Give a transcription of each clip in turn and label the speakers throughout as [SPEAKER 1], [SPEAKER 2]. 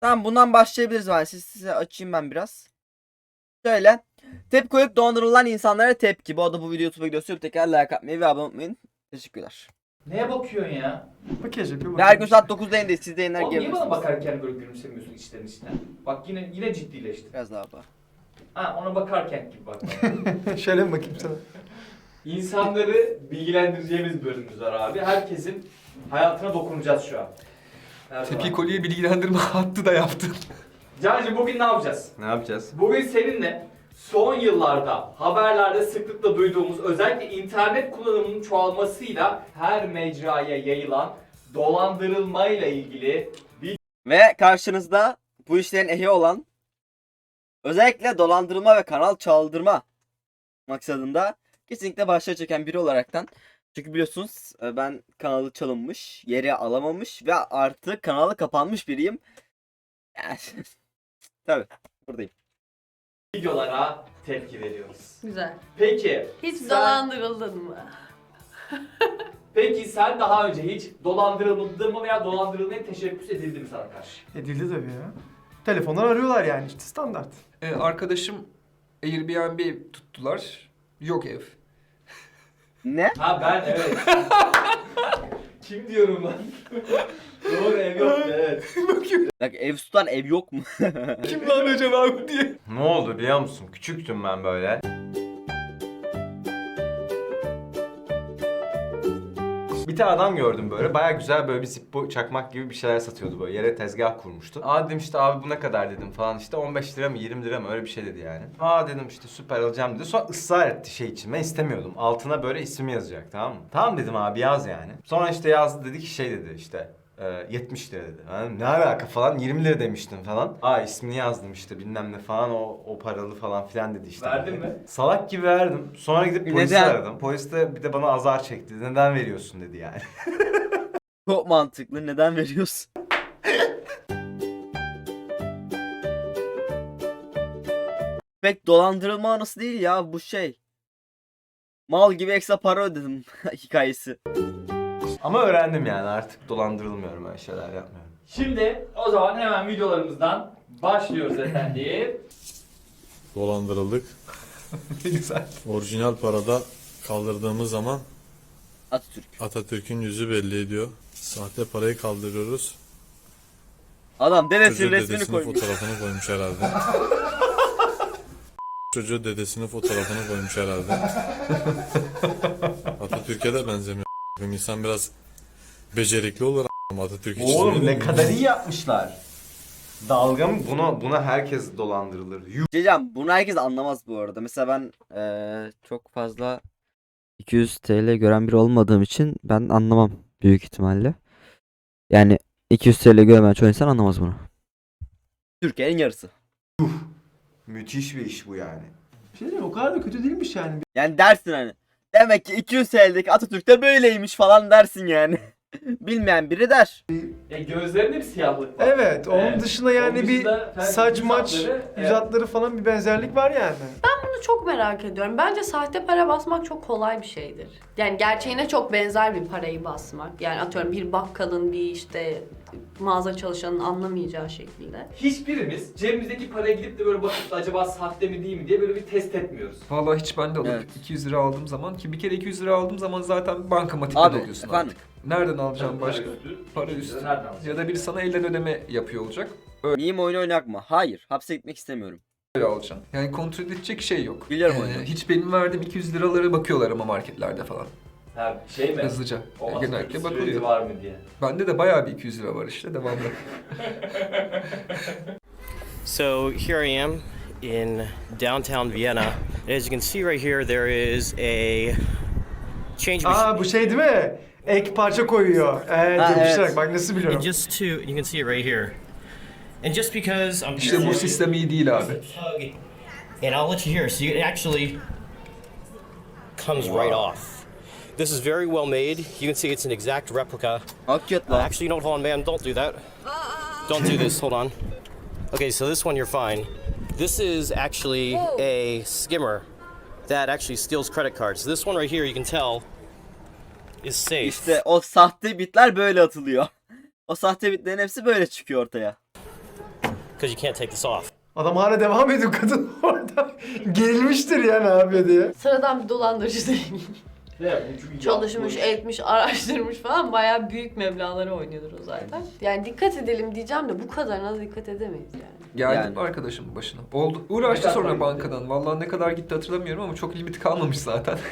[SPEAKER 1] Tamam bundan başlayabiliriz ben. Siz, size açayım ben biraz. Şöyle. Tepki koyup dondurulan insanlara tepki. Bu arada bu video YouTube'a gidiyorsa tekrar like atmayı ve abone olmayı unutmayın. Teşekkürler.
[SPEAKER 2] Neye bakıyorsun ya?
[SPEAKER 3] Bakacak bir
[SPEAKER 1] her gün saat 9'da yayındayız. Siz de yayınlar
[SPEAKER 2] Oğlum niye bana
[SPEAKER 1] gelebilirsiniz.
[SPEAKER 2] bakarken böyle gülümsemiyorsun içten içten? Bak yine yine ciddileştin.
[SPEAKER 1] Biraz daha bak.
[SPEAKER 2] Ha ona bakarken gibi bak.
[SPEAKER 3] Şöyle mi bakayım sana?
[SPEAKER 2] İnsanları bilgilendireceğimiz bölümümüz var abi. Herkesin hayatına dokunacağız şu an.
[SPEAKER 4] Tepi kolye bilgilendirme hattı da yaptın.
[SPEAKER 2] Cancığım bugün ne yapacağız?
[SPEAKER 5] Ne yapacağız?
[SPEAKER 2] Bugün seninle son yıllarda haberlerde sıklıkla duyduğumuz özellikle internet kullanımının çoğalmasıyla her mecraya yayılan dolandırılmayla ilgili
[SPEAKER 1] Ve karşınızda bu işlerin ehi olan özellikle dolandırılma ve kanal çaldırma maksadında kesinlikle başlığa çeken biri olaraktan çünkü biliyorsunuz e, ben kanalı çalınmış, yeri alamamış ve artık kanalı kapanmış biriyim. Tabii buradayım.
[SPEAKER 2] videolara tepki veriyoruz.
[SPEAKER 6] Güzel.
[SPEAKER 2] Peki
[SPEAKER 6] Hiç
[SPEAKER 2] sen-
[SPEAKER 6] dolandırıldın mı?
[SPEAKER 2] Peki sen daha önce hiç dolandırıldın mı veya dolandırılmaya teşebbüs edildi mi sana karşı?
[SPEAKER 3] Edildi tabii ya. Telefondan arıyorlar yani işte standart.
[SPEAKER 4] Ee, arkadaşım Airbnb tuttular. Yok ev.
[SPEAKER 1] Ne?
[SPEAKER 2] Ha ben evet. Kim diyorum lan? Doğru ev yok evet.
[SPEAKER 1] Bak ev tutan ev yok mu?
[SPEAKER 4] Kim lan acaba bu diye.
[SPEAKER 5] Ne oldu biliyor musun? Küçüktüm ben böyle. Tane adam gördüm böyle. Baya güzel böyle bir zippo çakmak gibi bir şeyler satıyordu böyle. Yere tezgah kurmuştu. Aa dedim işte abi bu ne kadar dedim falan işte 15 lira mı 20 lira mı öyle bir şey dedi yani. Aa dedim işte süper alacağım dedi. Sonra ısrar etti şey için. Ben istemiyordum. Altına böyle ismimi yazacak tamam mı? Tamam dedim abi yaz yani. Sonra işte yazdı dedi ki şey dedi işte e, 70 lira dedi. Ben, ne alaka falan 20 lira demiştim falan. Aa ismini yazdım işte bilmem ne falan o, o paralı falan filan dedi işte.
[SPEAKER 2] Verdin mi?
[SPEAKER 5] Salak gibi verdim. Sonra gidip polisi
[SPEAKER 1] Neden?
[SPEAKER 5] aradım. Polis de bir de bana azar çekti. Neden veriyorsun dedi yani.
[SPEAKER 1] Çok mantıklı. Neden veriyorsun? Pek dolandırılma anısı değil ya bu şey. Mal gibi ekstra para ödedim hikayesi.
[SPEAKER 5] Ama öğrendim yani artık dolandırılmıyorum öyle şeyler yapmıyorum.
[SPEAKER 2] Şimdi o zaman hemen videolarımızdan başlıyoruz efendim.
[SPEAKER 7] Dolandırıldık.
[SPEAKER 4] ne güzel.
[SPEAKER 7] Orijinal parada kaldırdığımız zaman
[SPEAKER 1] Atatürk.
[SPEAKER 7] Atatürk'ün yüzü belli ediyor. Sahte parayı kaldırıyoruz.
[SPEAKER 1] Adam dedesinin
[SPEAKER 7] Çocuğu
[SPEAKER 1] resmini
[SPEAKER 7] dedesinin
[SPEAKER 1] koymuş.
[SPEAKER 7] fotoğrafını koymuş herhalde. Çocuğu dedesinin fotoğrafını koymuş herhalde. Atatürk'e de benzemiyor. İnsan biraz becerikli olur ama Atatürk için.
[SPEAKER 5] Oğlum ne kadar iyi yapmışlar. Dalga mı? Buna, buna herkes dolandırılır. Yuh.
[SPEAKER 1] Diyeceğim bunu herkes anlamaz bu arada. Mesela ben eee, çok fazla 200 TL gören biri olmadığım için ben anlamam büyük ihtimalle. Yani 200 TL göremeyen çoğu insan anlamaz bunu. Türkiye'nin yarısı.
[SPEAKER 5] Müthiş bir iş bu yani.
[SPEAKER 3] Bir şey diyeyim o kadar da kötü değilmiş yani.
[SPEAKER 1] Yani dersin hani. Demek ki 200 TL'deki Atatürk'te böyleymiş falan dersin yani. Bilmeyen biri der.
[SPEAKER 2] Ya gözlerinde bir siyahlık var.
[SPEAKER 3] Evet onun dışında yani
[SPEAKER 2] Onun
[SPEAKER 3] bir
[SPEAKER 2] dışında sen
[SPEAKER 3] saç
[SPEAKER 2] yüz
[SPEAKER 3] maç,
[SPEAKER 2] hatları,
[SPEAKER 3] yüz
[SPEAKER 2] evet.
[SPEAKER 3] hatları falan bir benzerlik var yani.
[SPEAKER 6] Bunu çok merak ediyorum. Bence sahte para basmak çok kolay bir şeydir. Yani gerçeğine çok benzer bir parayı basmak. Yani atıyorum bir bakkalın bir işte mağaza çalışanın anlamayacağı şekilde.
[SPEAKER 2] Hiçbirimiz cebimizdeki paraya gidip de böyle bakıp da acaba sahte mi değil mi diye böyle bir test etmiyoruz.
[SPEAKER 4] Vallahi hiç bende olur.
[SPEAKER 1] Evet.
[SPEAKER 4] 200 lira aldığım zaman ki bir kere 200 lira aldığım zaman zaten bankamatikten
[SPEAKER 1] Abi
[SPEAKER 4] alıyorsun
[SPEAKER 1] efendim.
[SPEAKER 4] artık. Nereden alacağım başka?
[SPEAKER 2] üstü,
[SPEAKER 4] Para
[SPEAKER 2] 200
[SPEAKER 4] üstü.
[SPEAKER 2] Nereden?
[SPEAKER 4] Ya da biri sana elden ödeme yapıyor olacak.
[SPEAKER 1] Miyim oyunu oynak mı? Hayır. Hapse gitmek istemiyorum.
[SPEAKER 4] Öyle alacaksın. Yani kontrol edecek şey yok.
[SPEAKER 1] Biliyorum
[SPEAKER 4] Ee,
[SPEAKER 1] oyunu.
[SPEAKER 4] hiç benim verdiğim 200 liraları bakıyorlar ama marketlerde falan.
[SPEAKER 2] Ha şey mi?
[SPEAKER 4] Hızlıca.
[SPEAKER 2] O
[SPEAKER 4] Yani genellikle
[SPEAKER 2] Atatürk
[SPEAKER 4] bakılıyor.
[SPEAKER 2] var mı diye.
[SPEAKER 4] Bende de bayağı bir 200 lira var işte devamlı.
[SPEAKER 8] So here I am in downtown Vienna. And as you can see right here, there is a change machine.
[SPEAKER 3] Aa bu şey değil mi? Ek parça koyuyor. Evet
[SPEAKER 1] Ha,
[SPEAKER 3] yapıştırarak
[SPEAKER 1] evet.
[SPEAKER 3] bak nasıl biliyorum.
[SPEAKER 8] And just to, you can see it right here. And just because I'm
[SPEAKER 4] İşte bu sistem iyi değil abi.
[SPEAKER 8] and I'll let you hear. So it actually comes right off. This is very well made. You can see it's an exact replica.
[SPEAKER 1] Hakikaten
[SPEAKER 8] Uh,
[SPEAKER 1] lan.
[SPEAKER 8] actually, you know what? Hold on, man. Don't do that. Don't do this. Hold on. Okay, so this one you're fine. This is actually a skimmer that actually steals credit cards. This one right here, you can tell, is safe.
[SPEAKER 1] İşte o sahte bitler böyle atılıyor. O sahte bitlerin hepsi böyle çıkıyor ortaya.
[SPEAKER 8] Because you can't take this off.
[SPEAKER 3] Adam hala devam ediyor kadın orada. Gerilmiştir yani abi diye.
[SPEAKER 6] Sıradan bir dolandırıcı değil. Çalışmış, etmiş, araştırmış falan bayağı büyük meblağlara oynuyordur o zaten. Yani dikkat edelim diyeceğim de bu kadarına da dikkat edemeyiz yani.
[SPEAKER 4] Geldim
[SPEAKER 1] Yani.
[SPEAKER 4] arkadaşımın başına. Oldu. Uğraştı sonra bankadan. Vallahi ne kadar gitti hatırlamıyorum ama çok limiti kalmamış zaten.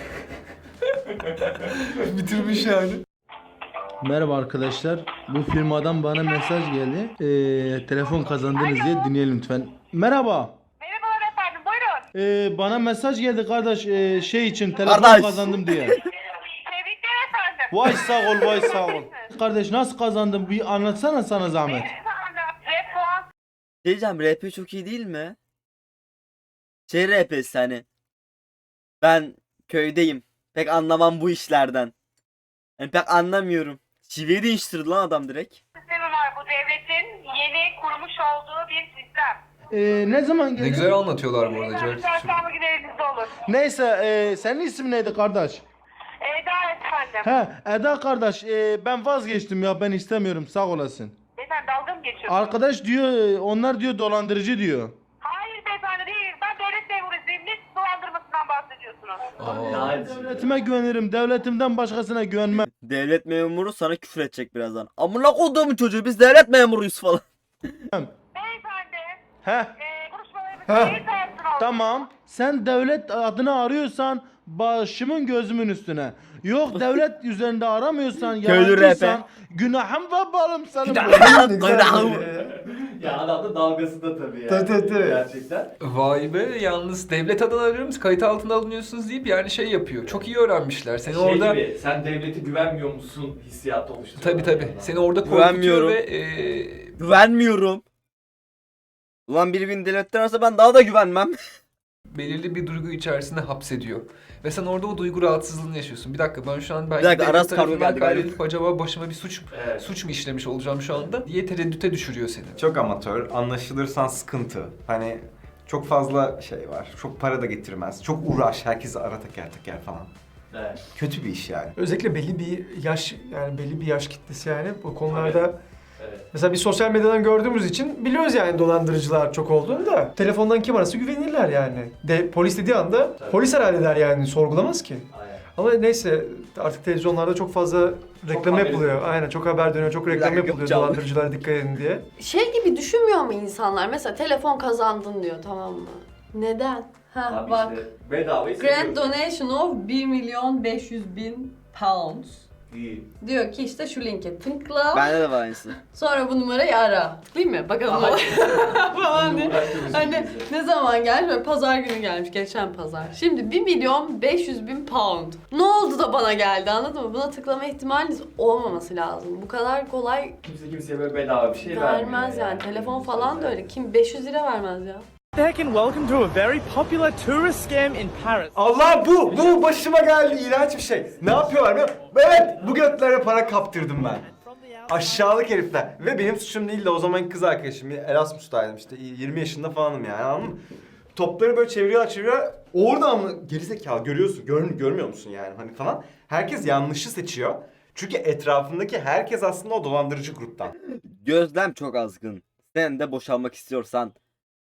[SPEAKER 3] Bitirmiş yani.
[SPEAKER 9] Merhaba arkadaşlar. Bu firmadan bana mesaj geldi. Ee, telefon kazandınız diye dinleyelim lütfen. Merhaba.
[SPEAKER 10] Merhabalar efendim, buyurun.
[SPEAKER 9] Ee, bana mesaj geldi kardeş ee, şey için telefon
[SPEAKER 1] Kardeş.
[SPEAKER 9] kazandım diye.
[SPEAKER 10] Tebrikler efendim.
[SPEAKER 9] Vay sağ ol vay sağ ol. Kardeş nasıl kazandım bir anlatsana sana zahmet.
[SPEAKER 10] Ve puan
[SPEAKER 1] Şey diyeceğim RP çok iyi değil mi? Şey RP'si hani. Ben köydeyim. Pek anlamam bu işlerden. Yani pek anlamıyorum. Şiveyi değiştirdi lan adam direkt.
[SPEAKER 10] sistemi var. Bu devletin yeni kurmuş olduğu bir sistem.
[SPEAKER 9] Ee, ne zaman
[SPEAKER 4] Ne güzel anlatıyorlar bu arada.
[SPEAKER 10] Efendim,
[SPEAKER 4] Cahil.
[SPEAKER 10] çarşamba günü elinizde olur.
[SPEAKER 9] Neyse ee, senin ismin neydi kardeş?
[SPEAKER 10] Eda efendim.
[SPEAKER 9] He Eda kardeş ee, ben vazgeçtim ya ben istemiyorum sağ olasın.
[SPEAKER 10] Beyefendi dalga mı geçiyorsunuz?
[SPEAKER 9] Arkadaş diyor onlar diyor dolandırıcı diyor.
[SPEAKER 10] Hayır beyefendi değil. Ben devlet memuruyum. Ne dolandırmasından bahsediyorsunuz?
[SPEAKER 2] Daha-
[SPEAKER 9] Devletime güvenirim. Devletimden başkasına güvenmem.
[SPEAKER 1] Devlet memuru sana küfür edecek birazdan. Amına koduğum çocuğu biz devlet memuruyuz falan.
[SPEAKER 10] Beyefendi,
[SPEAKER 9] Heh.
[SPEAKER 10] e, konuşmalarımızı
[SPEAKER 3] Heh.
[SPEAKER 9] Tamam. Sen devlet adını arıyorsan başımın gözümün üstüne. Yok devlet üzerinde aramıyorsan yalancıysan
[SPEAKER 1] rap'e.
[SPEAKER 9] günahım ve balım senin.
[SPEAKER 3] Ya.
[SPEAKER 2] Adam da dalgası da tabii yani.
[SPEAKER 3] Tabii, tabii, tabii.
[SPEAKER 2] Gerçekten.
[SPEAKER 4] Vay be yalnız devlet adını arıyoruz kayıt altına alınıyorsunuz deyip yani şey yapıyor. Çok iyi öğrenmişler. Seni
[SPEAKER 2] şey
[SPEAKER 4] orada
[SPEAKER 2] gibi, sen devlete güvenmiyor musun hissiyatı oluşturuyor.
[SPEAKER 4] tabi tabi seni orada korkutuyor ve e,
[SPEAKER 1] Güvenmiyorum. Ulan biri beni devletten arasa ben daha da güvenmem.
[SPEAKER 4] belirli bir duygu içerisinde hapsediyor. Ve sen orada o duygu rahatsızlığını yaşıyorsun. Bir dakika ben şu an belki
[SPEAKER 1] Bir dakika, Aras
[SPEAKER 4] tarafından
[SPEAKER 1] geldi galiba.
[SPEAKER 4] kaydedilip acaba başıma bir suç
[SPEAKER 2] Evet.
[SPEAKER 4] suç mu işlemiş olacağım şu anda diye tereddüte düşürüyor seni.
[SPEAKER 5] Çok amatör, anlaşılırsan sıkıntı. Hani çok fazla şey var. Çok para da getirmez. Çok uğraş, herkesi ara teker teker falan.
[SPEAKER 2] Evet.
[SPEAKER 5] Kötü bir iş yani.
[SPEAKER 3] Özellikle belli bir yaş yani belli bir yaş kitlesi yani bu konularda
[SPEAKER 2] Evet.
[SPEAKER 3] mesela bir sosyal medyadan gördüğümüz için biliyoruz yani dolandırıcılar çok olduğunu da telefondan kim arası güvenirler yani. De polis dediği anda
[SPEAKER 2] Tabii.
[SPEAKER 3] polis herhalde der yani sorgulamaz ki.
[SPEAKER 2] Aynen.
[SPEAKER 3] Ama neyse artık televizyonlarda çok fazla reklam
[SPEAKER 2] haber
[SPEAKER 3] yapılıyor. Aynen çok haber dönüyor, çok reklam
[SPEAKER 1] dakika,
[SPEAKER 3] yapılıyor dolandırıcılara dikkat edin diye.
[SPEAKER 6] Şey gibi düşünmüyor mu insanlar? Mesela telefon kazandın diyor tamam mı? Neden? Ha
[SPEAKER 2] Abi
[SPEAKER 6] bak.
[SPEAKER 2] işte bedavayı
[SPEAKER 6] Grand
[SPEAKER 2] seviyoruz.
[SPEAKER 6] donation of 1 milyon 500 bin pounds.
[SPEAKER 2] İyi.
[SPEAKER 6] Diyor ki işte şu linke tıkla.
[SPEAKER 1] Bende de var aynısı.
[SPEAKER 6] Sonra bu numarayı ara. Değil mi? Bakalım ne
[SPEAKER 2] Aha.
[SPEAKER 6] olur. Falan diye. Hani ne zaman gelmiş? Böyle pazar günü gelmiş. Geçen pazar. Şimdi 1 milyon 500 bin pound. Ne oldu da bana geldi anladın mı? Buna tıklama ihtimaliniz olmaması lazım. Bu kadar kolay
[SPEAKER 2] Kimse kimseye böyle bedava bir şey vermiyor.
[SPEAKER 6] vermez yani. Telefon falan da öyle. Kim 500 lira vermez ya.
[SPEAKER 11] Heck and welcome to a very popular tourist scam in Paris.
[SPEAKER 5] Allah bu, bu başıma geldi. iğrenç bir şey. Ne yapıyorlar biliyor musun? Evet, bu götlere para kaptırdım ben. Aşağılık herifler. Ve benim suçum değil de o zamanki kız arkadaşım. Erasmus'taydım işte 20 yaşında falanım yani anladın mı? Topları böyle çeviriyorlar çeviriyorlar. Orada ama gerizekalı görüyorsun. Gör, görmüyor musun yani hani falan. Herkes yanlışı seçiyor. Çünkü etrafındaki herkes aslında o dolandırıcı gruptan.
[SPEAKER 1] Gözlem çok azgın. Sen de boşanmak istiyorsan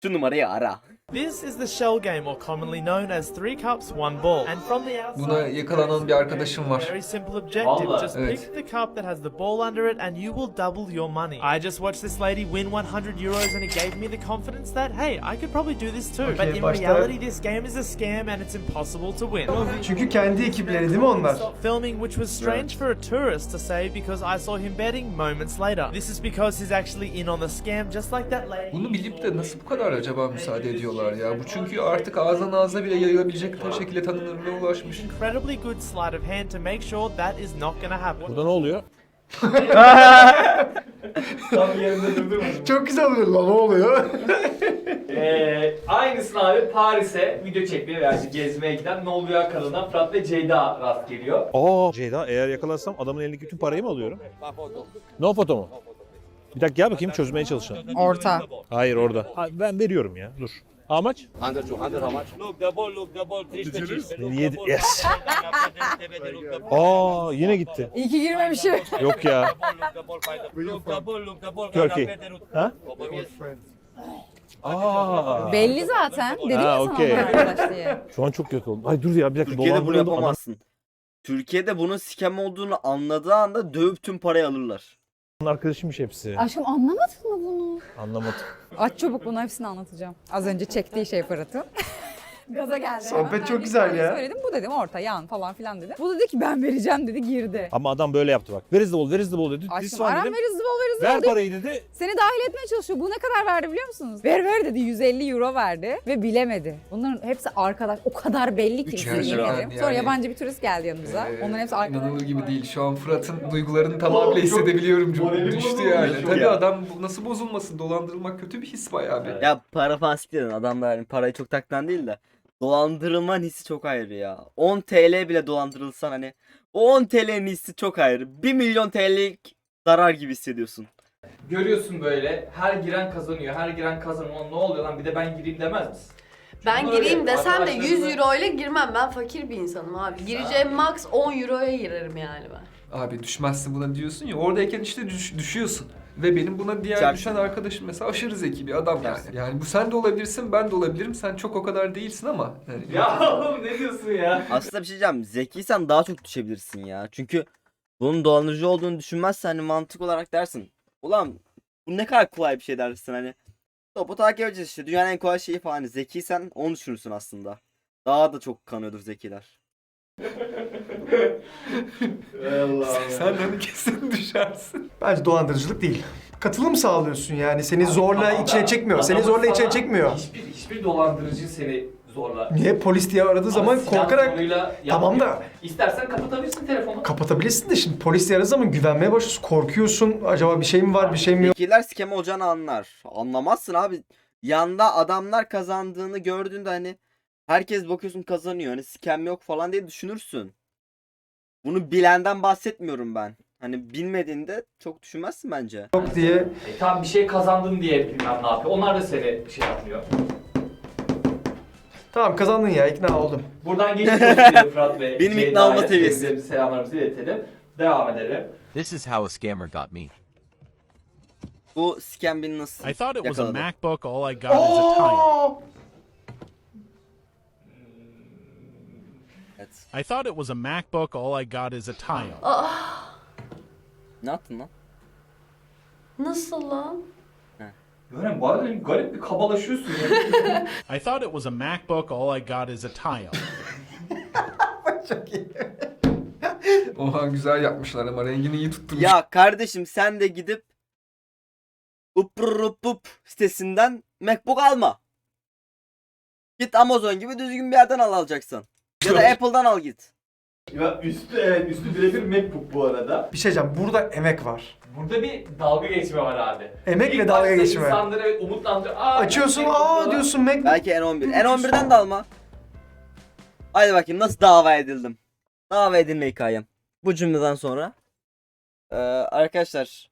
[SPEAKER 1] şu numarayı ara.
[SPEAKER 11] This is the shell game, or commonly known as three cups, one ball. And from the outside,
[SPEAKER 4] Buna yakalanan bir arkadaşım var.
[SPEAKER 11] Very simple objective.
[SPEAKER 2] Vallahi.
[SPEAKER 11] Just
[SPEAKER 4] Evet.
[SPEAKER 11] pick the cup that has the ball under it, and you will double your money. I just watched this lady win 100 euros, and it gave me the confidence that hey, I could probably do this too.
[SPEAKER 3] Okay,
[SPEAKER 11] but in
[SPEAKER 3] başta-
[SPEAKER 11] reality, this game is a scam, and it's impossible to win.
[SPEAKER 3] Çünkü kendi ekipleri değil mi onlar?
[SPEAKER 11] Filming, which was strange for a tourist to say because I saw him betting moments later. This is because he's actually in on the scam, just like that lady.
[SPEAKER 4] Bunu bilip de nasıl bu kadar acaba müsaade ediyorlar ya? Bu çünkü artık ağızdan ağza bile yayılabilecek şekilde tanınırlığa ulaşmış.
[SPEAKER 11] Incredibly good sleight of hand to make sure that is not gonna happen.
[SPEAKER 7] Burada ne oluyor?
[SPEAKER 2] Tam yerinde durdurmadım.
[SPEAKER 3] Çok güzel oluyor lan ne oluyor?
[SPEAKER 2] Ee, aynısını abi Paris'e video çekmeye veya gezmeye giden Ne Oluyor kanalından Fırat ve Ceyda rast geliyor.
[SPEAKER 7] Aa Ceyda eğer yakalarsam adamın elindeki bütün parayı mı alıyorum? No foto mu? Bir dakika gel bakayım çözmeye çalışalım.
[SPEAKER 12] Orta.
[SPEAKER 7] Hayır orada. Ha, ben veriyorum ya dur. How much? Yedi. Yes. Aa yine gitti.
[SPEAKER 12] İyi ki girmemişim.
[SPEAKER 7] Yok ya. Turkey. Ha? Aa.
[SPEAKER 12] Belli zaten. Dedim
[SPEAKER 7] Ha,
[SPEAKER 12] ya sana
[SPEAKER 7] okey.
[SPEAKER 12] onlar arkadaş diye.
[SPEAKER 7] Şu an çok kötü oldum. Ay dur ya bir dakika.
[SPEAKER 1] Türkiye'de bunu
[SPEAKER 7] dolandırıldım. Adam-
[SPEAKER 1] yapamazsın. Türkiye'de bunun scam olduğunu anladığı anda dövüp tüm parayı alırlar.
[SPEAKER 7] Arkadaşımmış hepsi.
[SPEAKER 12] Aşkım anlamadın mı bunu?
[SPEAKER 7] Anlamadım.
[SPEAKER 12] Aç çabuk bunu hepsini anlatacağım. Az önce çektiği şey Fırat'ın. Gaza geldi.
[SPEAKER 3] Sohbet
[SPEAKER 12] hemen.
[SPEAKER 3] çok
[SPEAKER 12] Ben
[SPEAKER 3] güzel ya.
[SPEAKER 12] Söyledim bu dedim orta yan falan filan dedim. Bu dedi ki ben vereceğim dedi girdi.
[SPEAKER 7] Ama adam böyle yaptı bak. Where is the ball? Where is the ball dedi. This
[SPEAKER 12] Aşkım
[SPEAKER 7] one
[SPEAKER 12] aram
[SPEAKER 7] dedim.
[SPEAKER 12] veririz bol veririz
[SPEAKER 7] Ver
[SPEAKER 12] bol dedi.
[SPEAKER 7] parayı dedi.
[SPEAKER 12] Seni dahil etmeye çalışıyor. Bu ne kadar verdi biliyor musunuz? Ver ver dedi 150 euro verdi ve bilemedi. Bunların hepsi arkadaş. O kadar belli ki.
[SPEAKER 4] Üç yüz
[SPEAKER 12] yemin
[SPEAKER 4] lira
[SPEAKER 12] ederim.
[SPEAKER 4] yani.
[SPEAKER 12] Sonra yabancı bir turist geldi yanımıza.
[SPEAKER 4] Ee,
[SPEAKER 12] Onların hepsi arkadaş.
[SPEAKER 4] İnanılır gibi değil. Şu an Fırat'ın duygularını tamamıyla hissedebiliyorum. Çok düştü yani. Tabii
[SPEAKER 2] ya.
[SPEAKER 4] adam bu- nasıl bozulmasın? Dolandırılmak kötü bir his bayağı bir.
[SPEAKER 1] Ya para falan siktirin adamlar yani parayı çok taktan değil de dolandırılmanın hissi çok ayrı ya. 10 TL bile dolandırılsan hani o 10 TL'nin hissi çok ayrı. 1 milyon TL'lik zarar gibi hissediyorsun.
[SPEAKER 2] Görüyorsun böyle her giren kazanıyor, her giren kazanıyor. Ne oluyor lan bir de ben gireyim demez misin?
[SPEAKER 6] Ben gireyim desem de 100
[SPEAKER 2] arkadaşlarımla-
[SPEAKER 6] euro ile girmem. Ben fakir bir insanım abi. Gireceğim max 10 euroya girerim yani ben.
[SPEAKER 4] Abi düşmezsin buna diyorsun ya. Oradayken işte düş- düşüyorsun. Ve benim buna diğer
[SPEAKER 1] Çarpsın.
[SPEAKER 4] düşen arkadaşım mesela aşırı zeki bir adam yani. Yani bu sen de olabilirsin, ben de olabilirim. Sen çok o kadar değilsin ama. Yani
[SPEAKER 2] Ya oğlum ne diyorsun ya?
[SPEAKER 1] Aslında bir şey diyeceğim. Zekiysen daha çok düşebilirsin ya. Çünkü bunun dolandırıcı olduğunu düşünmezsen hani mantık olarak dersin. Ulan bu ne kadar kolay bir şey dersin hani. Topu takip edeceğiz işte. Dünyanın en kolay şeyi falan. Hani zekiysen onu düşünürsün aslında. Daha da çok kanıyordur zekiler.
[SPEAKER 2] Allah
[SPEAKER 4] sen hani kesin düşersin.
[SPEAKER 3] Bence dolandırıcılık değil. Katılım sağlıyorsun yani. Seni zorla
[SPEAKER 2] Tamam
[SPEAKER 3] içine
[SPEAKER 2] da
[SPEAKER 3] çekmiyor. Seni zorla içine
[SPEAKER 2] sana
[SPEAKER 3] çekmiyor.
[SPEAKER 2] Hiçbir, hiçbir dolandırıcı seni zorla.
[SPEAKER 3] Niye polis diye aradığı zaman
[SPEAKER 2] Ama silah
[SPEAKER 3] korkarak
[SPEAKER 2] zoruyla
[SPEAKER 3] Tamam da-
[SPEAKER 2] İstersen kapatabilirsin telefonu.
[SPEAKER 3] kapatabilirsin de şimdi polis diye aradığı zaman güvenmeye başlıyorsun. Korkuyorsun. Acaba bir şey mi var bir şey mi yok?
[SPEAKER 1] Zekiler scam olacağını anlar. Anlamazsın abi. Yanda adamlar kazandığını gördüğünde hani herkes bakıyorsun kazanıyor. Hani scam yok falan diye düşünürsün. Bunu bilenden bahsetmiyorum ben. Hani bilmediğinde çok düşünmezsin bence.
[SPEAKER 3] yok diye.
[SPEAKER 2] E, tam bir şey kazandın diye bilmem ne yapıyor. Onlar da seni şey yapmıyor.
[SPEAKER 3] Tamam kazandın ya ikna oldum.
[SPEAKER 2] Buradan geçmiş olsun Fırat Bey.
[SPEAKER 1] Benim
[SPEAKER 2] Ceyda'ya
[SPEAKER 1] ikna olma seviyesi.
[SPEAKER 2] sevgilerimizi, Selamlarımızı iletelim. Devam edelim.
[SPEAKER 13] This is how a scammer got me.
[SPEAKER 1] Bu scam beni nasıl
[SPEAKER 11] I thought it was a
[SPEAKER 1] yakaladı?
[SPEAKER 11] MacBook. All I got is a.
[SPEAKER 3] Oo!
[SPEAKER 1] Evet.
[SPEAKER 11] I thought it was a MacBook. All I got is a tile.
[SPEAKER 1] Ne yaptın lan?
[SPEAKER 6] Nasıl lan?
[SPEAKER 2] Böyle bazen garip bir kabalaşıyorsun ya.
[SPEAKER 11] I thought it was a MacBook. All I got is a tile.
[SPEAKER 4] Oha güzel yapmışlar ama rengini iyi tutturmuş.
[SPEAKER 1] Ya kardeşim sen de gidip up sitesinden MacBook alma. Git Amazon gibi düzgün bir yerden al alacaksan. Ya da Apple'dan al git.
[SPEAKER 2] ya üstü evet üstü birebir MacBook bu arada.
[SPEAKER 3] Bir şey diyeceğim. Burada emek var.
[SPEAKER 2] Burada bir dalga geçme var abi.
[SPEAKER 3] Emek ve dalga
[SPEAKER 2] başta
[SPEAKER 3] geçme.
[SPEAKER 2] insanları evet umutlandırıyor. Aa,
[SPEAKER 3] Açıyorsun
[SPEAKER 2] MacBook
[SPEAKER 3] aa diyorsun Mac.
[SPEAKER 1] Belki N11. N11'den de alma. Haydi bakayım nasıl dava edildim. Dava edilme hikayem. Bu cümleden sonra. Ee, arkadaşlar.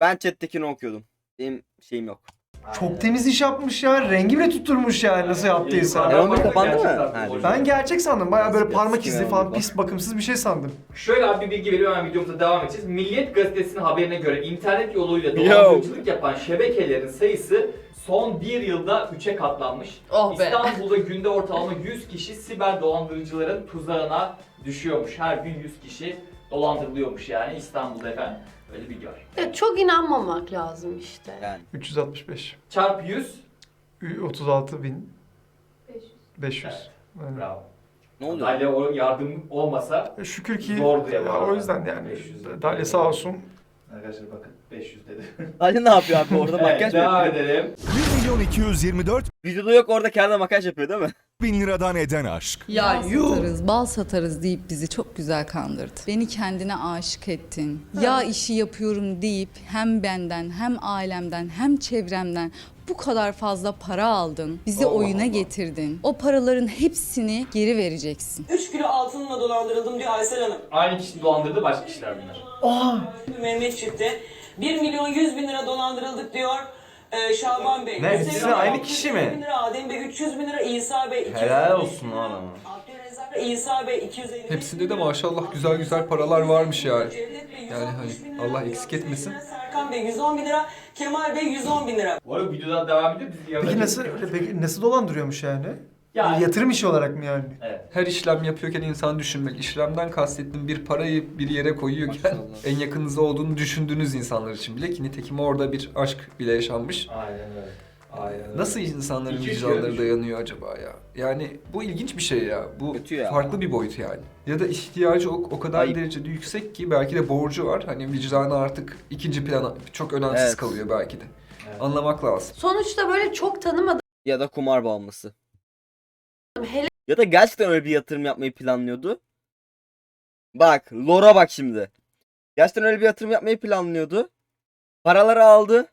[SPEAKER 1] Ben chat'tekini okuyordum. Benim şeyim yok.
[SPEAKER 3] Çok temiz iş yapmış ya. Rengi bile tutturmuş yani nasıl yaptıysa.
[SPEAKER 1] E, on bir kapandı mı? Ha.
[SPEAKER 3] Ben gerçek sandım. Bayağı böyle parmak izi falan pis bakımsız bir şey sandım.
[SPEAKER 2] Şöyle abi bir bilgi veriyorum hemen videomuza devam edeceğiz. Milliyet Gazetesi'nin haberine göre internet yoluyla
[SPEAKER 1] Yo.
[SPEAKER 2] dolandırıcılık yapan şebekelerin sayısı son bir yılda 3'e katlanmış.
[SPEAKER 6] Oh be.
[SPEAKER 2] İstanbul'da günde ortalama 100 kişi siber dolandırıcıların tuzağına düşüyormuş. Her gün 100 kişi dolandırılıyormuş yani İstanbul'da efendim. Öyle bilgi var.
[SPEAKER 6] Ya çok inanmamak lazım işte.
[SPEAKER 1] Yani.
[SPEAKER 3] 365.
[SPEAKER 2] Çarpı 100.
[SPEAKER 3] 36 bin. 500.
[SPEAKER 2] Evet.
[SPEAKER 3] Aynen.
[SPEAKER 2] Bravo.
[SPEAKER 1] Ne oluyor?
[SPEAKER 2] Dalya o yardım olmasa
[SPEAKER 3] Şükür ki
[SPEAKER 2] Zordu ya
[SPEAKER 3] ya, o yüzden yani
[SPEAKER 2] 500.
[SPEAKER 3] Dalya sağ olsun.
[SPEAKER 2] Arkadaşlar bakın 500 dedi.
[SPEAKER 1] Ali ne yapıyor abi orada
[SPEAKER 2] evet,
[SPEAKER 1] makyaj mı
[SPEAKER 2] devam
[SPEAKER 1] yapıyor?
[SPEAKER 2] edelim.
[SPEAKER 14] 1 milyon 224
[SPEAKER 1] Videoda yok orada kendine makyaj yapıyor değil mi?
[SPEAKER 14] Bin liradan eden aşk.
[SPEAKER 6] Ya
[SPEAKER 12] bal satarız, bal satarız deyip bizi çok güzel kandırdı. Beni kendine aşık ettin. Ya işi yapıyorum deyip hem benden hem ailemden hem çevremden bu kadar fazla para aldın. Bizi
[SPEAKER 2] Allah
[SPEAKER 12] oyuna
[SPEAKER 2] Allah.
[SPEAKER 12] getirdin. O paraların hepsini geri vereceksin.
[SPEAKER 15] 3 kilo altınla dolandırıldım diyor Aysel Hanım.
[SPEAKER 2] Aynı kişi dolandırdı başka kişiler bunlar.
[SPEAKER 15] Mehmet çifti. 1 milyon 100 bin lira dolandırıldık diyor e, Şaban Bey.
[SPEAKER 5] Ne,
[SPEAKER 15] Hüseyin
[SPEAKER 5] ikisi
[SPEAKER 15] Bey,
[SPEAKER 5] aynı
[SPEAKER 15] 600
[SPEAKER 5] kişi mi?
[SPEAKER 15] bin lira, Adem Bey 300 bin lira, İsa Bey 250
[SPEAKER 5] Helal
[SPEAKER 15] bin
[SPEAKER 5] olsun
[SPEAKER 15] lira,
[SPEAKER 5] lan adama.
[SPEAKER 15] Abdülrezzak Bey, İsa Bey 250 bin
[SPEAKER 4] Hepsinde de maşallah güzel güzel paralar varmış yani.
[SPEAKER 15] Cevdet Bey,
[SPEAKER 4] Yani
[SPEAKER 15] 160
[SPEAKER 4] hani
[SPEAKER 15] bin lira,
[SPEAKER 4] Allah eksik
[SPEAKER 15] Hüseyin
[SPEAKER 4] etmesin.
[SPEAKER 15] Serkan Erkan Bey 110 bin lira, Kemal Bey 110 bin lira.
[SPEAKER 2] Bu arada videodan devam ediyor. Biz
[SPEAKER 3] Peki nasıl, peki nasıl dolandırıyormuş yani?
[SPEAKER 2] Yani-
[SPEAKER 3] Yatırım işi olarak mı yani?
[SPEAKER 4] Her işlem yapıyorken insan düşünmek. İşlemden kastettim bir parayı bir yere koyuyorken en yakınınızda olduğunu düşündüğünüz insanlar için bile ki nitekim orada bir aşk bile yaşanmış.
[SPEAKER 2] Aynen öyle. Aynen öyle.
[SPEAKER 4] Nasıl insanların
[SPEAKER 2] İki
[SPEAKER 4] vicdanları
[SPEAKER 2] görmüş.
[SPEAKER 4] dayanıyor acaba ya? Yani bu ilginç bir şey ya. Bu
[SPEAKER 1] Kötü ya.
[SPEAKER 4] farklı bir boyut yani. Ya da ihtiyacı o, o kadar
[SPEAKER 1] Ayıp.
[SPEAKER 4] derecede yüksek ki belki de borcu var. Hani vicdanı artık ikinci plana çok önemsiz
[SPEAKER 1] Evet.
[SPEAKER 4] kalıyor belki de. Anlamak lazım.
[SPEAKER 6] Sonuçta böyle çok tanımadığım
[SPEAKER 1] Ya da kumar bağımlısı.
[SPEAKER 6] Hele
[SPEAKER 1] Ya da gerçekten öyle bir yatırım yapmayı planlıyordu. Bak, Lora bak şimdi. Gerçekten öyle bir yatırım yapmayı planlıyordu. Paraları aldı.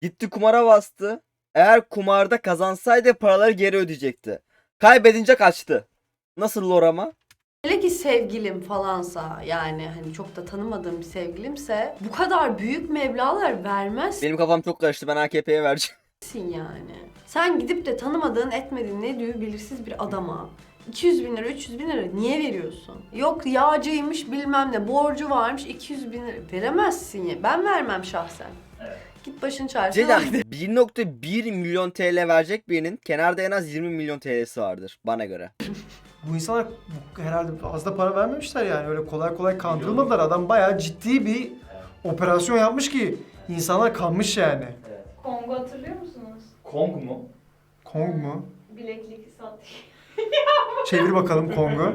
[SPEAKER 1] Gitti kumara bastı. Eğer kumarda kazansaydı paraları geri ödeyecekti. Kaybedince kaçtı. Nasıl Lora'ma?
[SPEAKER 6] hele ki sevgilim falansa yani hani çok da tanımadığım bir sevgilimse bu kadar büyük meblağlar vermezsin
[SPEAKER 1] Benim kafam çok karıştı. Ben AKP'ye vereceğim.
[SPEAKER 6] Yani. Sen gidip de tanımadığın etmediğin ne diyor belirsiz bir adama 200 bin lira 300 bin lira niye veriyorsun? Yok yağcıymış bilmem ne borcu varmış 200 bin lira veremezsin ya. Ben vermem şahsen.
[SPEAKER 2] Evet.
[SPEAKER 6] Git başın çaresine. bak.
[SPEAKER 1] Cidden 1.1 milyon TL verecek birinin kenarda en az 20 milyon TL'si vardır bana göre.
[SPEAKER 3] Bu insanlar bu- herhalde fazla para vermemişler yani. Öyle kolay kolay kandırılmadılar. Adam bayağı ciddi bir operasyon yapmış ki insanlar kanmış yani.
[SPEAKER 16] Kongo hatırlıyor musunuz?
[SPEAKER 2] Kong mu?
[SPEAKER 3] Kong mu?
[SPEAKER 16] Bileklik sattık.
[SPEAKER 3] Çevir bakalım Kong'u.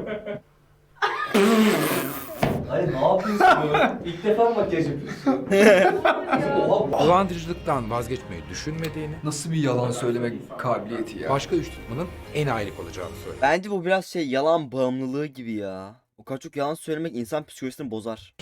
[SPEAKER 2] Hayır ne yapıyorsun? İlk defa mı makyaj yapıyorsun? Oha.
[SPEAKER 17] Dolandırıcılıktan vazgeçmeyi düşünmediğini,
[SPEAKER 4] Nasıl bir yalan söylemek kabiliyeti ya?
[SPEAKER 17] başka üç tutmanın en aylık olacağını söyledi.
[SPEAKER 1] Bence bu biraz şey yalan bağımlılığı gibi ya. O kadar çok yalan söylemek insan psikolojisini bozar.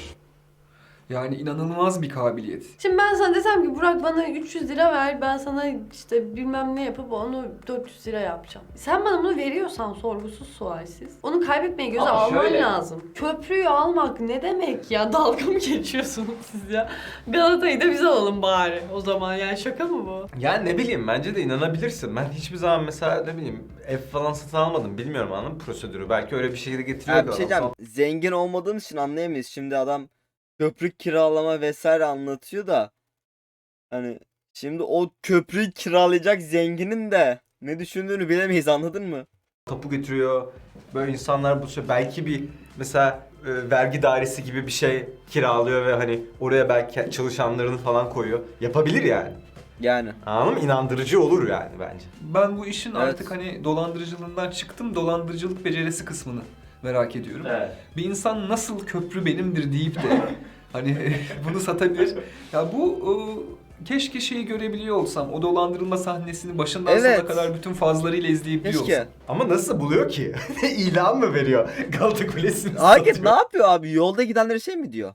[SPEAKER 4] Yani inanılmaz bir kabiliyet.
[SPEAKER 6] Şimdi ben sana desem ki Burak bana 300 lira ver ben sana işte bilmem ne yapıp onu 400 lira yapacağım. Sen bana bunu veriyorsan sorgusuz sualsiz onu kaybetmeyi göze
[SPEAKER 2] Ama
[SPEAKER 6] alman
[SPEAKER 2] şöyle-
[SPEAKER 6] lazım. Köprüyü almak ne demek ya? Dalga mı geçiyorsunuz siz ya? Galata'yı da biz alalım bari o zaman yani şaka mı bu?
[SPEAKER 5] Yani ne bileyim bence de inanabilirsin. Ben hiçbir zaman mesela ne bileyim ev falan satın almadım. Bilmiyorum anladın mı prosedürü. Belki öyle bir şekilde getiriyor.
[SPEAKER 1] Ya bir şey diyeceğim. Zengin olmadığımız için anlayamayız. Şimdi adam köprü kiralama vesaire anlatıyor da hani şimdi o köprüyü kiralayacak zenginin de ne düşündüğünü bilemeyiz anladın mı?
[SPEAKER 5] Tapu getiriyor. Böyle insanlar bu şey belki bir mesela e, vergi dairesi gibi bir şey kiralıyor ve hani oraya belki çalışanlarını falan koyuyor. Yapabilir yani.
[SPEAKER 1] Yani.
[SPEAKER 5] Anladın mı? İnandırıcı olur yani bence.
[SPEAKER 4] Ben bu işin
[SPEAKER 1] Evet.
[SPEAKER 4] artık hani dolandırıcılığından çıktım, dolandırıcılık becerisi kısmını merak ediyorum.
[SPEAKER 2] Evet.
[SPEAKER 4] Bir insan nasıl köprü benimdir deyip de hani bunu satabilir. Ya bu e, keşke şeyi görebiliyor olsam, o dolandırılma sahnesini başından
[SPEAKER 1] Evet.
[SPEAKER 4] sonuna kadar bütün fazlarıyla izleyebiliyor
[SPEAKER 1] Keşke.
[SPEAKER 4] olsam.
[SPEAKER 5] Ama nasıl buluyor ki? İlan mı veriyor? Galata Kulesi'ni
[SPEAKER 1] Hayır
[SPEAKER 5] satıyor.
[SPEAKER 1] ne yapıyor abi? Yolda gidenlere şey mi diyor?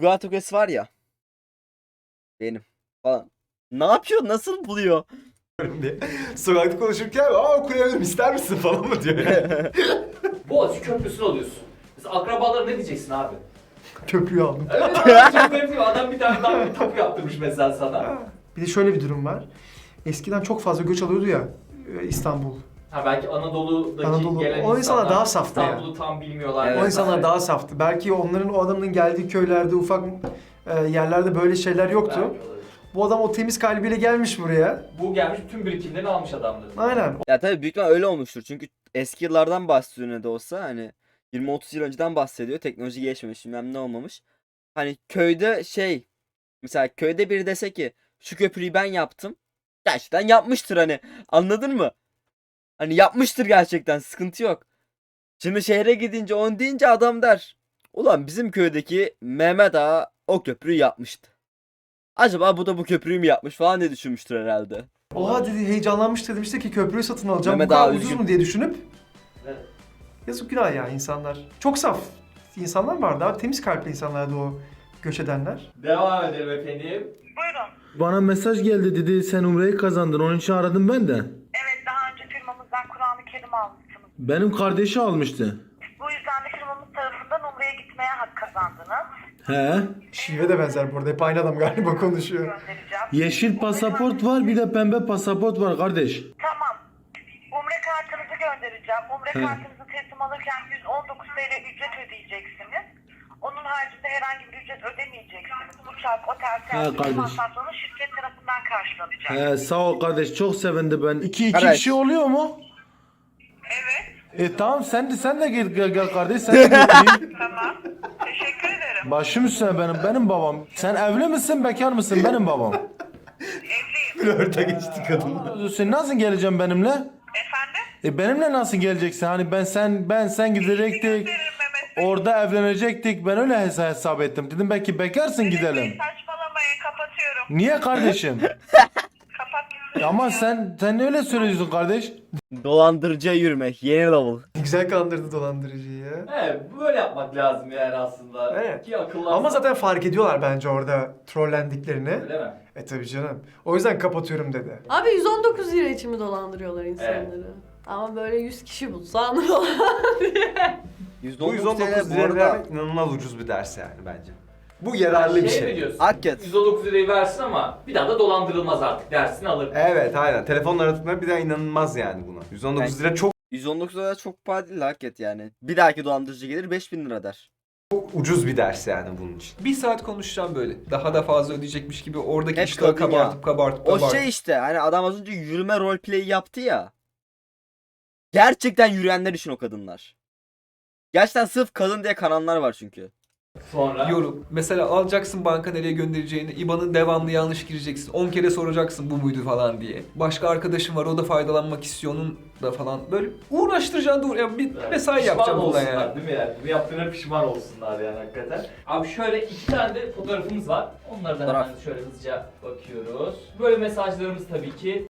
[SPEAKER 1] Galata Kulesi var ya. Benim falan. Ne yapıyor? Nasıl buluyor?
[SPEAKER 5] Diye. Sokakta konuşurken aa kuryerim ister misin falan mı diyor yani.
[SPEAKER 2] Boğaziçi Köprüsü'nü alıyorsun. Mesela akrabalara ne diyeceksin abi?
[SPEAKER 3] Köprüyü aldım.
[SPEAKER 2] Evet abi çok garip değil mi? Adam bir tane daha bir tapu yaptırmış mesela sana.
[SPEAKER 3] Bir de şöyle bir durum var. Eskiden çok fazla göç alıyordu ya e, İstanbul.
[SPEAKER 2] Ha belki Anadolu'daki
[SPEAKER 3] Anadolu-
[SPEAKER 2] gelen
[SPEAKER 3] o insanlar daha saftı ya.
[SPEAKER 2] İstanbul'u tam bilmiyorlar.
[SPEAKER 1] Evet.
[SPEAKER 3] O insanlar daha saftı. Belki onların o adamın geldiği köylerde ufak e, yerlerde böyle şeyler yoktu.
[SPEAKER 2] Belki olabilir.
[SPEAKER 3] Bu adam o temiz kalbiyle gelmiş buraya.
[SPEAKER 2] Bu gelmiş tüm birikimlerini almış adamların.
[SPEAKER 3] Aynen.
[SPEAKER 1] Ya tabii büyük ihtimal öyle olmuştur. Çünkü eski yıllardan bahsediyor ne de olsa hani 20-30 yıl önceden bahsediyor. Teknoloji gelişmemiş bilmem ne olmamış. Hani köyde şey mesela köyde biri dese ki şu köprüyü ben yaptım. Gerçekten yapmıştır hani. Anladın mı? Hani yapmıştır gerçekten sıkıntı yok. Şimdi şehre gidince onu deyince adam der. Ulan bizim köydeki Mehmet Ağa o köprüyü yapmıştı. Acaba bu da bu köprüyü mü yapmış falan diye düşünmüştür herhalde.
[SPEAKER 3] Oha dedi heyecanlanmıştı demişti ki köprüyü satın alacağım.
[SPEAKER 1] Mehmet
[SPEAKER 3] Bu kadar ucuz
[SPEAKER 1] üzgün.
[SPEAKER 3] mu diye düşünüp.
[SPEAKER 2] Evet.
[SPEAKER 3] Yazık günah ya insanlar. Çok saf insanlar vardı abi. Temiz kalpli insanlardı o göç edenler.
[SPEAKER 2] Devam edelim efendim.
[SPEAKER 10] Buyurun.
[SPEAKER 9] Bana mesaj geldi dedi sen Umre'yi kazandın onun için aradım ben de.
[SPEAKER 10] Evet daha önce firmamızdan Kur'an-ı Kerim almışsınız.
[SPEAKER 9] Benim kardeşi almıştı.
[SPEAKER 10] Bu yüzden de firmamız tarafından Umre'ye gitmeye hak kazandınız.
[SPEAKER 9] He.
[SPEAKER 3] Şive de benzer burada. Hep aynı adam galiba konuşuyor.
[SPEAKER 10] Göndereceğim.
[SPEAKER 9] Yeşil pasaport var bir de pembe pasaport var kardeş.
[SPEAKER 10] Tamam. Umre kartınızı göndereceğim. Umre
[SPEAKER 9] He.
[SPEAKER 10] kartınızı teslim alırken 119 TL ücret ödeyeceksiniz. Onun haricinde herhangi bir ücret ödemeyeceksiniz. Uçak, otel, servis,
[SPEAKER 9] kardeş.
[SPEAKER 10] masraflarını şirket tarafından karşılanacak.
[SPEAKER 9] He, sağ ol kardeş çok sevindi ben. İki iki
[SPEAKER 10] Evet.
[SPEAKER 9] kişi oluyor mu?
[SPEAKER 10] Evet.
[SPEAKER 9] E tamam sen de sen de gel gel, gel kardeş sen de götüreyim.
[SPEAKER 10] Tamam.
[SPEAKER 9] Başım üstüne benim benim babam. Sen evli misin bekar mısın benim babam?
[SPEAKER 3] Flörte geçti kadın.
[SPEAKER 9] Sen nasıl geleceğim benimle? Efendim? E benimle nasıl geleceksin? Hani ben sen ben sen gidecektik. Orada evlenecektik. Ben öyle hesap, hesap ettim. Dedim belki bekarsın gidelim.
[SPEAKER 10] Saçmalamayın kapatıyorum.
[SPEAKER 9] Niye kardeşim? Ama sen sen öyle söylüyorsun kardeş.
[SPEAKER 1] Dolandırıcıya yürümek. Yeni level.
[SPEAKER 3] Güzel kandırdı dolandırıcıyı ya.
[SPEAKER 2] Evet böyle yapmak lazım yani aslında.
[SPEAKER 3] Evet.
[SPEAKER 2] Ki akıllı
[SPEAKER 3] Ama zaten fark ediyorlar bence orada trollendiklerini.
[SPEAKER 2] Öyle mi?
[SPEAKER 3] E tabii canım. O yüzden kapatıyorum dedi.
[SPEAKER 6] Abi 119 lira için mi dolandırıyorlar insanları? Ama böyle 100 kişi bulsan.
[SPEAKER 5] Bu 119 liraya vermek inanılmaz ucuz bir ders yani bence. Bu yararlı bir
[SPEAKER 2] şey.
[SPEAKER 5] şey.
[SPEAKER 2] mi diyorsun?
[SPEAKER 1] Hakikaten.
[SPEAKER 2] 119 lirayı versin ama bir daha da dolandırılmaz artık. Dersini alır.
[SPEAKER 5] Evet aynen. Telefonla aradıkları bir daha inanılmaz yani buna. 119 lira çok
[SPEAKER 1] 119 lira çok pahalı değil hakikaten yani. Bir dahaki dolandırıcı gelir 5000 lira der.
[SPEAKER 5] ucuz bir ders yani bunun için.
[SPEAKER 4] Bir saat konuşacağım böyle. Daha da fazla ödeyecekmiş gibi oradaki
[SPEAKER 1] Hep
[SPEAKER 4] iştahı
[SPEAKER 1] kadın ya.
[SPEAKER 4] kabartıp kabartıp
[SPEAKER 1] O
[SPEAKER 4] kabartıp.
[SPEAKER 1] şey işte hani adam az önce yürüme roleplay yaptı ya. Gerçekten yürüyenler için o kadınlar. Gerçekten sırf kadın diye kananlar var çünkü.
[SPEAKER 2] Sonra?
[SPEAKER 4] Yorum. Mesela alacaksın banka nereye göndereceğini. IBAN'ın devamlı yanlış gireceksin. 10 kere soracaksın bu muydu falan diye. Başka arkadaşım var o da faydalanmak istiyor onun da falan. Böyle uğraştıracaksın dur. Yani bir mesai
[SPEAKER 2] Pişman
[SPEAKER 4] yapacağım buna
[SPEAKER 2] olsunlar
[SPEAKER 4] yani.
[SPEAKER 2] değil mi yani? Bu yaptığına pişman olsunlar yani hakikaten. Abi şöyle iki tane de fotoğrafımız var. Onları da hemen şöyle hızlıca bakıyoruz. Böyle mesajlarımız tabii ki.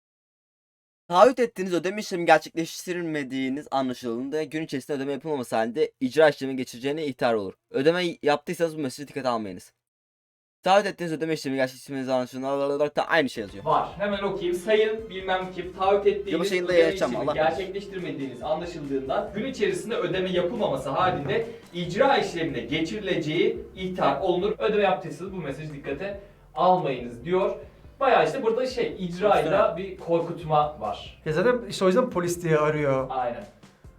[SPEAKER 1] Taahhüt ettiğiniz ödeme işlemi gerçekleştirilmediğiniz anlaşıldığında gün içerisinde ödeme yapılmaması halinde icra işlemi geçireceğine ihtar olur. Ödeme yaptıysanız bu mesajı dikkate almayınız. Taahhüt ettiğiniz ödeme işlemi gerçekleştirilmediğiniz anlaşıldığında da aynı şey yazıyor.
[SPEAKER 2] Var. Hemen okuyayım. Sayın bilmem kim taahhüt ettiğiniz ödeme işlemi
[SPEAKER 1] Allah
[SPEAKER 2] gerçekleştirmediğiniz anlaşıldığından gün içerisinde ödeme yapılmaması halinde icra işlemine geçirileceği ihtar olunur. Ödeme yaptıysanız bu mesajı dikkate almayınız diyor. Bayağı işte burada şey icrayla bir korkutma var.
[SPEAKER 3] Ya zaten işte o yüzden polis diye arıyor
[SPEAKER 2] Aynen.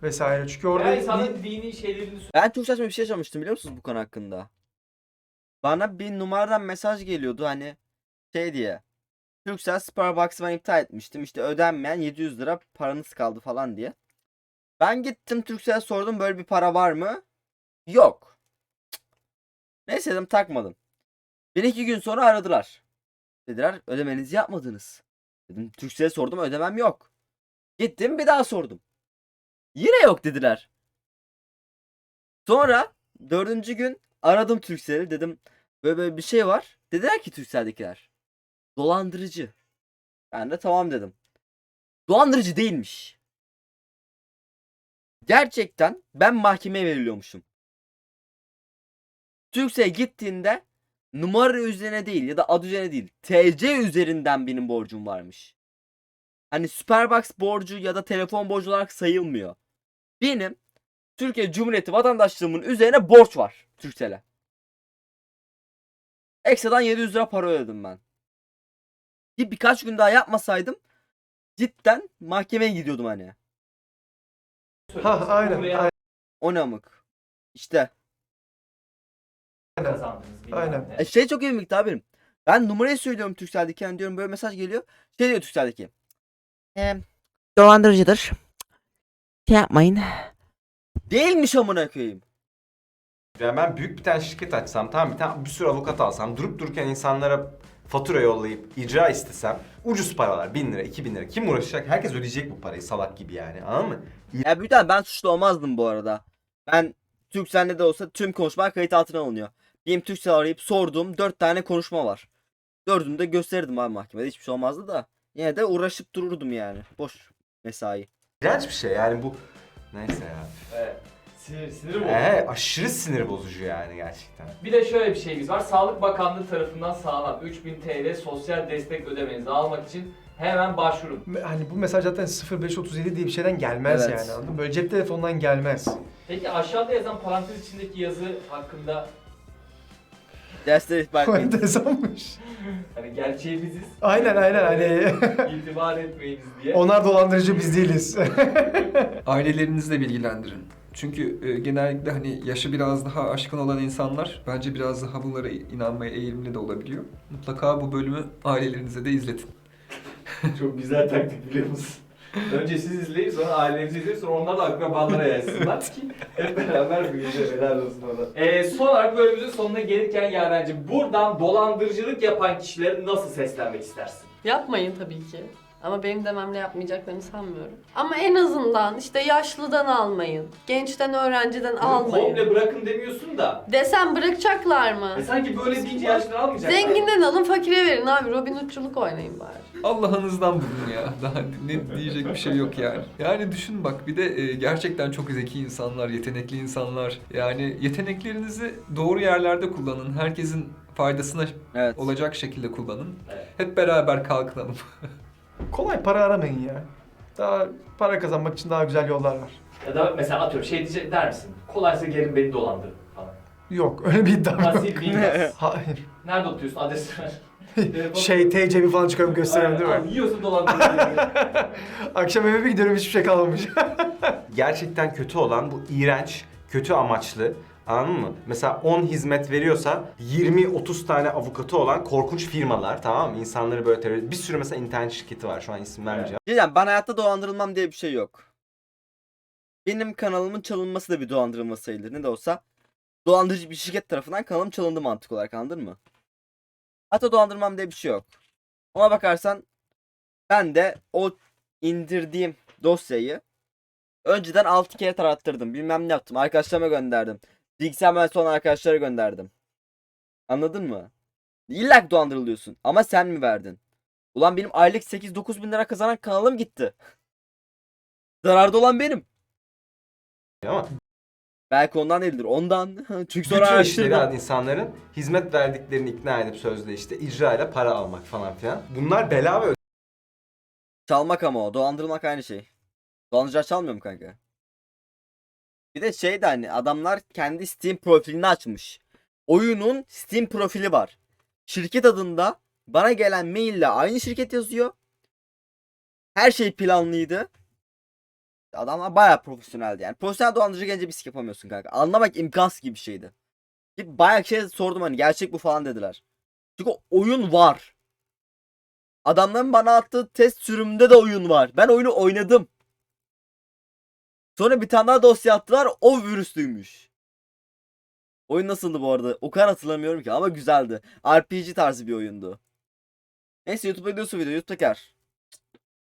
[SPEAKER 3] vesaire. Çünkü orada
[SPEAKER 2] Yani insanların dini şeylerini
[SPEAKER 1] Ben çok saçma bir şey yaşamıştım biliyor musunuz bu konu hakkında? Bana bir numaradan mesaj geliyordu hani şey diye. Turkcell Starbucks'ı ben iptal etmiştim. İşte ödenmeyen 700 lira paranız kaldı falan diye. Ben gittim Turkcell'e sordum böyle bir para var mı? Yok. Cık. Neyse dedim takmadım. Bir iki gün sonra aradılar. Dediler ödemenizi yapmadınız. Dedim Turkcell'e sordum ödemem yok. Gittim bir daha sordum. Yine yok dediler. Sonra dördüncü gün aradım Turkcell'i dedim böyle böyle bir şey var. Dediler ki Turkcell'dekiler. Dolandırıcı. Ben de tamam dedim. Dolandırıcı değilmiş. Gerçekten ben mahkemeye veriliyormuşum. Turkcell'e gittiğinde numara üzerine değil ya da ad üzerine değil. TC üzerinden benim borcum varmış. Hani Superbox borcu ya da telefon borcu olarak sayılmıyor. Benim Türkiye Cumhuriyeti vatandaşlığımın üzerine borç var Turkcell'e. Ekstradan 700 lira para ödedim ben. Bir birkaç gün daha yapmasaydım cidden mahkemeye gidiyordum hani.
[SPEAKER 3] Ha aynen. aynen.
[SPEAKER 1] O ne amık. İşte.
[SPEAKER 2] Kazandınız. bilmem
[SPEAKER 3] Aynen.
[SPEAKER 2] ne.
[SPEAKER 1] E şey çok iyi abi benim. Ben numarayı söylüyorum Turkcell'deki yani diyorum böyle mesaj geliyor. Şey diyor Turkcell'deki. Eee dolandırıcıdır. Şey yapmayın. Değilmiş amına koyayım.
[SPEAKER 5] Yani ben büyük bir tane şirket açsam, tamam bir tane bir sürü avukat alsam, durup dururken insanlara fatura yollayıp icra istesem ucuz paralar 1000 lira 2000 lira kim uğraşacak herkes ödeyecek bu parayı salak gibi yani anladın mı?
[SPEAKER 1] Ya bir tane ben suçlu olmazdım bu arada. Ben Turkcell'de de olsa tüm konuşmalar kayıt altına alınıyor. Benim Turkcell arayıp sorduğum 4 tane konuşma var. Dördünü de gösterirdim abi mahkemede hiçbir şey olmazdı da. Yine de uğraşıp dururdum yani. Boş mesai.
[SPEAKER 5] İğrenç bir şey yani bu neyse ya.
[SPEAKER 2] Evet. Sinir, sinir bozucu.
[SPEAKER 5] Ee, aşırı sinir bozucu yani gerçekten.
[SPEAKER 2] Bir de şöyle bir şeyimiz var. Sağlık Bakanlığı tarafından sağlanan 3000 TL sosyal destek ödemenizi almak için hemen başvurun.
[SPEAKER 3] Hani bu mesaj zaten 0537 diye bir şeyden gelmez
[SPEAKER 1] Evet.
[SPEAKER 3] yani anladın mı? Böyle cep telefonundan gelmez.
[SPEAKER 2] Peki aşağıda yazan parantez içindeki yazı hakkında
[SPEAKER 3] Bu
[SPEAKER 1] etmeyin.
[SPEAKER 3] enteresanmış.
[SPEAKER 2] hani gerçeği biziz.
[SPEAKER 3] Aynen aynen hani
[SPEAKER 2] İtibar etmeyiniz diye.
[SPEAKER 3] onlar dolandırıcı biz değiliz.
[SPEAKER 4] Ailelerinizi de bilgilendirin. Çünkü e, genellikle hani yaşı biraz daha aşkın olan insanlar bence biraz daha bunlara inanmaya eğilimli de olabiliyor. Mutlaka bu bölümü ailelerinize de izletin.
[SPEAKER 2] Çok güzel taktik biliyor musun? Önce siz izleyin sonra ailenizi izleyin sonra onlar da akrabalara yaysınlar ki hep beraber büyüyeceğiz. Helal olsun ona. Ee, son olarak bölümümüzün sonuna gelirken Yaren'cim buradan dolandırıcılık yapan kişilere nasıl seslenmek istersin?
[SPEAKER 6] Yapmayın tabii ki. Ama benim dememle yapmayacaklarını sanmıyorum. Ama en azından işte yaşlıdan almayın. Gençten, öğrenciden almayın.
[SPEAKER 2] Komple bırakın demiyorsun da.
[SPEAKER 6] Desem bırakacaklar mı?
[SPEAKER 2] E sanki böyle deyince yaşlıları almayacaklar.
[SPEAKER 6] Zenginden alın, fakire verin abi. Robin Hood'culuk oynayın bari.
[SPEAKER 4] Allah'ınızdan bulun ya. Daha ne diyecek bir şey yok yani. Yani düşün bak bir de e, gerçekten çok zeki insanlar, yetenekli insanlar. Yani yeteneklerinizi doğru yerlerde kullanın. Herkesin faydasına olacak şekilde kullanın. Hep beraber kalkınalım.
[SPEAKER 3] Kolay para aramayın ya. Daha para kazanmak için daha güzel yollar var.
[SPEAKER 2] Ya da mesela atıyorum şey diyecek der misin? Kolaysa gelin beni dolandırın falan.
[SPEAKER 3] Yok öyle bir iddia yok.
[SPEAKER 2] Asil Windows.
[SPEAKER 3] Hayır.
[SPEAKER 2] Nerede oturuyorsun? Adresi ver.
[SPEAKER 3] Şey TC'mi falan çıkarıp gösteriyorum değil mi?
[SPEAKER 2] al, Yiyorsun dolandırıcı.
[SPEAKER 3] Akşam eve bir gidiyorum hiçbir şey kalmamış.
[SPEAKER 5] Gerçekten kötü olan bu iğrenç, kötü amaçlı Anladın mı? Mesela 10 hizmet veriyorsa 20-30 tane avukatı olan korkunç firmalar tamam mı? İnsanları böyle terör... Bir sürü mesela internet şirketi var şu an isim vermeyeceğim.
[SPEAKER 1] Diyeceğim ben hayatta dolandırılmam diye bir şey yok. Benim kanalımın çalınması da bir dolandırılma sayılır. Ne de olsa dolandırıcı bir şirket tarafından kanalım çalındı mantık olarak anladın mı? Hatta dolandırmam diye bir şey yok. Ona bakarsan ben de o indirdiğim dosyayı önceden 6 kere tarattırdım. Bilmem ne yaptım. Arkadaşlarıma gönderdim. Bilgisayar mühendisi olan arkadaşlara gönderdim. Anladın mı? İlla dolandırılıyorsun. Ama sen mi verdin? Ulan benim aylık 8-9 bin lira kazanan kanalım gitti. Zararda olan benim.
[SPEAKER 5] Ama
[SPEAKER 1] Belki ondan değildir. Ondan. Çünkü sonra
[SPEAKER 5] bütün işleri
[SPEAKER 1] araştırdım.
[SPEAKER 5] insanların hizmet verdiklerini ikna edip sözde işte icra ile para almak falan filan. Bunlar bela ve
[SPEAKER 1] Çalmak ama o. Dolandırmak aynı şey. Dolandırıcılar çalmıyor mu kanka? Bir de şey de hani adamlar kendi Steam profilini açmış. Oyunun Steam profili var. Şirket adında bana gelen maille aynı şirket yazıyor. Her şey planlıydı. Adamlar bayağı profesyoneldi yani. Profesyonel dolandırıcı gelince bir yapamıyorsun kanka. Anlamak imkansız gibi bir şeydi. Ki Bayağı şey sordum hani gerçek bu falan dediler. Çünkü oyun var. Adamların bana attığı test sürümünde de oyun var. Ben oyunu oynadım. Sonra bir tane daha dosya attılar. O virüslüymüş. Oyun nasıldı bu arada? O kadar hatırlamıyorum ki ama güzeldi. RPG tarzı bir oyundu. Neyse YouTube'a gidiyorsa video YouTube.